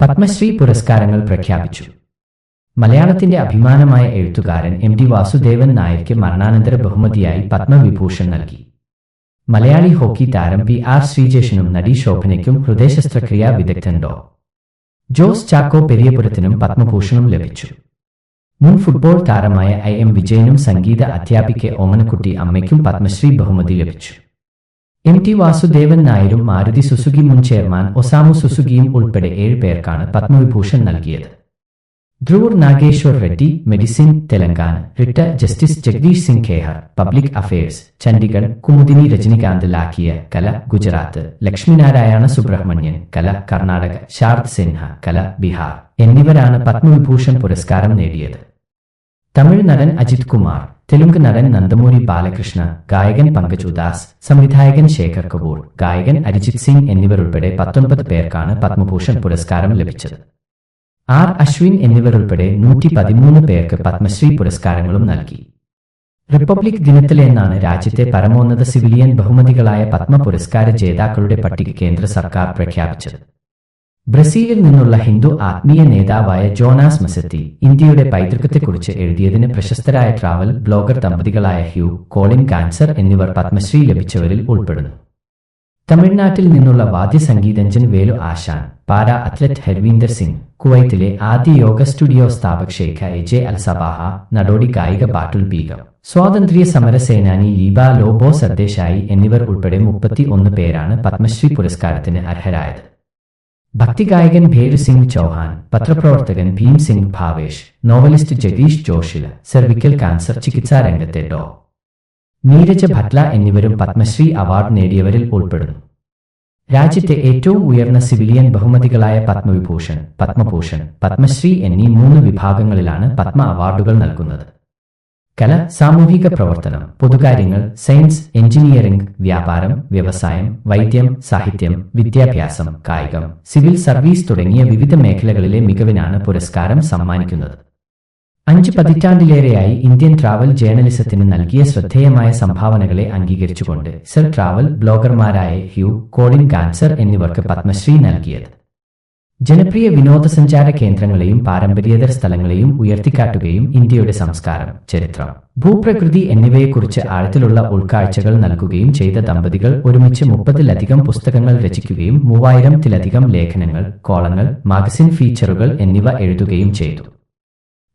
പത്മശ്രീ പുരസ്കാരങ്ങൾ പ്രഖ്യാപിച്ചു. മലയാളത്തിന്റെ അഭിമാനമായ എഴുത്തുകാരൻ എം ടി വാസുദേവൻ നായർക്ക് മരണാനന്തര ബഹുമതിയായി പത്മവിഭൂഷൺ നൽകി. മലയാളി ഹോക്കി താരം പി ആർ ശ്രീജേഷനും നടി ശോഭനയ്ക്കും ഹൃദയശസ്ത്രക്രിയാ വിദഗ്ധൻ ഡോ. ജോസ് ചാക്കോ പെരിയപുരത്തിനും പത്മഭൂഷണം ലഭിച്ചു. മുൻ ഫുട്ബോൾ താരമായ ഐ എം വിജയനും സംഗീത അധ്യാപിക ഓമനക്കുട്ടി അമ്മയ്ക്കും പത്മശ്രീ ബഹുമതി ലഭിച്ചു. എം ടി വാസുദേവൻ നായരും മാരുതി സുസുക്കി മുൻ ചെയർമാൻ ഒസാമു സുസുക്കിയും ഉൾപ്പെടെ ഏഴ് പേർക്കാണ് പത്മവിഭൂഷൺ നൽകിയത്. ധ്രുവർ Nageshwar Reddy medicine Telangana റിട്ട justice Jagdish Singh Khehar public affairs Chandigarh Kumudini Rajnikant Lakhia കല ഗുജറാത്ത് ലക്ഷ്മിനാരായണ സുബ്രഹ്മണ്യൻ കല കർണാടക ശാരദ് സിൻഹ കല ബിഹാർ എന്നിവരാണ് പത്മവിഭൂഷൺ പുരസ്കാരം നേടിയത്. തമിഴ് നടൻ അജിത് കുമാർ തെലുങ്ക് നടൻ നന്ദമൂരി ബാലകൃഷ്ണ ഗായകൻ പങ്കജ് ഉദാസ് സംവിധായകൻ ശേഖർ കപൂർ ഗായകൻ അരിജിത് സിംഗ് എന്നിവരുൾപ്പെടെ പത്തൊൻപത് പേർക്കാണ് പത്മഭൂഷൺ പുരസ്കാരം ലഭിച്ചത്. ആർ അശ്വിൻ എന്നിവരുൾപ്പെടെ നൂറ്റി പതിമൂന്ന് പേർക്ക് പത്മശ്രീ പുരസ്കാരങ്ങളും നൽകി. റിപ്പബ്ലിക് ദിനത്തിലെന്നാണ് രാജ്യത്തെ പരമോന്നത സിവിലിയൻ ബഹുമതികളായ പത്മ പുരസ്കാര ജേതാക്കളുടെ പട്ടിക കേന്ദ്ര സർക്കാർ പ്രഖ്യാപിച്ചത്. ബ്രസീലിൽ നിന്നുള്ള ഹിന്ദു ആത്മീയ നേതാവായ ജോനാസ് മസത്തി ഇന്ത്യയുടെ പൈതൃകത്തെക്കുറിച്ച് എഴുതിയതിന് പ്രശസ്തരായ ട്രാവൽ ബ്ലോഗർ ദമ്പതികളായ ഹ്യൂ കോളിൻ കാൻസർ എന്നിവർ പത്മശ്രീ ലഭിച്ചവരിൽ ഉൾപ്പെടുന്നു. തമിഴ്നാട്ടിൽ നിന്നുള്ള വാദ്യസംഗീതജ്ഞൻ വേലു ആശാൻ പാരാ അത്ലറ്റ് ഹർവീന്ദർ സിംഗ് കുവൈത്തിലെ ആദ്യ യോഗ സ്റ്റുഡിയോ സ്ഥാപക Shaikha A J Al Sabah നടോടി ഗായിക ബാട്ടുൽ ബീഗം സ്വാതന്ത്ര്യ സമര സേനാനി ലീബ ലോബോ സർദേശായി എന്നിവർ ഉൾപ്പെടെ മുപ്പത്തി ഒന്ന് പേരാണ് പത്മശ്രീ പുരസ്കാരത്തിന് അർഹരായത്. ഭക്തിഗായകൻ ഭേരു സിംഗ് ചൗഹാൻ പത്രപ്രവർത്തകൻ ഭീം സിംഗ് ഭാവേഷ് നോവലിസ്റ്റ് ജഗീഷ് ജോഷിൽ സെർവിക്കൽ കാൻസർ ചികിത്സാ രംഗത്തെ ഡോ. നീരജ് ഭട്ല എന്നിവരും പത്മശ്രീ അവാർഡ് നേടിയവരിൽ ഉൾപ്പെടുന്നു. രാജ്യത്തെ ഏറ്റവും ഉയർന്ന സിവിലിയൻ ബഹുമതികളായ പത്മവിഭൂഷൺ പത്മഭൂഷൺ പത്മശ്രീ എന്നീ മൂന്ന് വിഭാഗങ്ങളിലാണ് പത്മ അവാർഡുകൾ നൽകുന്നത്. കല സാമൂഹിക പ്രവർത്തനം പൊതുകാര്യങ്ങൾ സയൻസ് എഞ്ചിനീയറിംഗ് വ്യാപാരം വ്യവസായം വൈദ്യം സാഹിത്യം വിദ്യാഭ്യാസം കായികം സിവിൽ സർവീസ് തുടങ്ങിയ വിവിധ മേഖലകളിലെ മികവിനാണ് പുരസ്കാരം സമ്മാനിക്കുന്നത്. അഞ്ച് പതിറ്റാണ്ടിലേറെയായി ഇന്ത്യൻ ട്രാവൽ ജേർണലിസത്തിന് നൽകിയ ശ്രദ്ധേയമായ സംഭാവനകളെ അംഗീകരിച്ചുകൊണ്ട് സർ ട്രാവൽ ബ്ലോഗർമാരായ ഹ്യൂ കോളിൻ കാൻസർ എന്നിവർക്ക് പത്മശ്രീ നൽകിയത്. ജനപ്രിയ വിനോദസഞ്ചാര കേന്ദ്രങ്ങളെയും പാരമ്പര്യേതര സ്ഥലങ്ങളെയും ഉയർത്തിക്കാട്ടുകയും ഇന്ത്യയുടെ സംസ്കാരം ചരിത്രം ഭൂപ്രകൃതി എന്നിവയെക്കുറിച്ച് ആഴത്തിലുള്ള ഉൾക്കാഴ്ചകൾ നൽകുകയും ചെയ്ത ദമ്പതികൾ ഒരുമിച്ച് മുപ്പതിലധികം പുസ്തകങ്ങൾ രചിക്കുകയും മൂവായിരത്തിലധികം ലേഖനങ്ങൾ കോളങ്ങൾ മാഗസിൻ ഫീച്ചറുകൾ എന്നിവ എഴുതുകയും ചെയ്തു.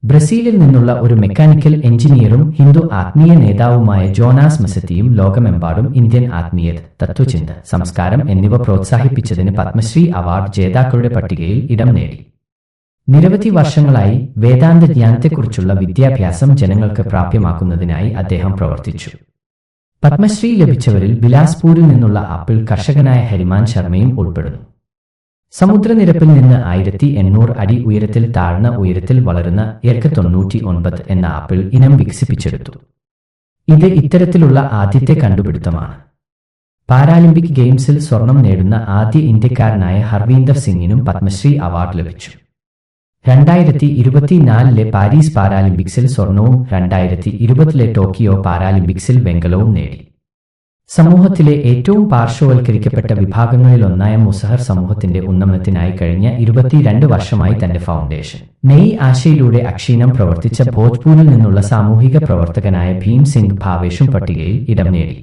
ബ്രസീലിൽ നിന്നുള്ള ഒരു മെക്കാനിക്കൽ എഞ്ചിനീയറും ഹിന്ദു ആത്മീയ നേതാവുമായ ജോനാസ് മസത്തിയും ലോകമെമ്പാടും ഇന്ത്യൻ ആത്മീയത തത്വചിന്ത സംസ്കാരം എന്നിവ പ്രോത്സാഹിപ്പിച്ചതിന് പത്മശ്രീ അവാർഡ് ജേതാക്കളുടെ പട്ടികയിൽ ഇടം നേടി. നിരവധി വർഷങ്ങളായി വേദാന്ത ജ്ഞാനത്തെക്കുറിച്ചുള്ള വിദ്യാഭ്യാസം ജനങ്ങൾക്ക് പ്രാപ്യമാക്കുന്നതിനായി അദ്ദേഹം പ്രവർത്തിച്ചു. പത്മശ്രീ ലഭിച്ചവരിൽ ബിലാസ്പൂരിൽ നിന്നുള്ള ആപ്പിൾ കർഷകനായ ഹരിമാൻ ശർമ്മയും ഉൾപ്പെടുന്നു. സമുദ്രനിരപ്പിൽ നിന്ന് ആയിരത്തി എണ്ണൂറ് അടി ഉയരത്തിൽ താഴ്ന്ന ഉയരത്തിൽ വളരുന്ന എർക്ക് തൊണ്ണൂറ്റി ഒൻപത് എന്ന ആപ്പിൾ ഇനം വികസിപ്പിച്ചെടുത്തു. ഇത് ഇത്തരത്തിലുള്ള ആദ്യത്തെ കണ്ടുപിടുത്തമാണ്. പാരാലിമ്പിക് ഗെയിംസിൽ സ്വർണം നേടുന്ന ആദ്യ ഇന്ത്യക്കാരനായ ഹർവീന്ദർ സിംഗിനും പത്മശ്രീ അവാർഡ് ലഭിച്ചു. രണ്ടായിരത്തി ഇരുപത്തിനാലിലെ പാരീസ് പാരാലിമ്പിക്സിൽ സ്വർണവും രണ്ടായിരത്തി ഇരുപതിലെ ടോക്കിയോ പാരാലിമ്പിക്സിൽ വെങ്കലവും നേടി. സമൂഹത്തിലെ ഏറ്റവും പാർശ്വവൽക്കരിക്കപ്പെട്ട വിഭാഗങ്ങളിലൊന്നായ മുസഹർ സമൂഹത്തിന്റെ ഉന്നമനത്തിനായി കഴിഞ്ഞ ഇരുപത്തിരണ്ട് വർഷമായി തന്റെ ഫൗണ്ടേഷൻ നെയ് ആശയിലൂടെ അക്ഷീണം പ്രവർത്തിച്ച ഭോജ്പൂരിൽ നിന്നുള്ള സാമൂഹിക പ്രവർത്തകനായ ഭീം സിംഗ് ഭാവേഷും പട്ടികയിൽ ഇടം നേടി.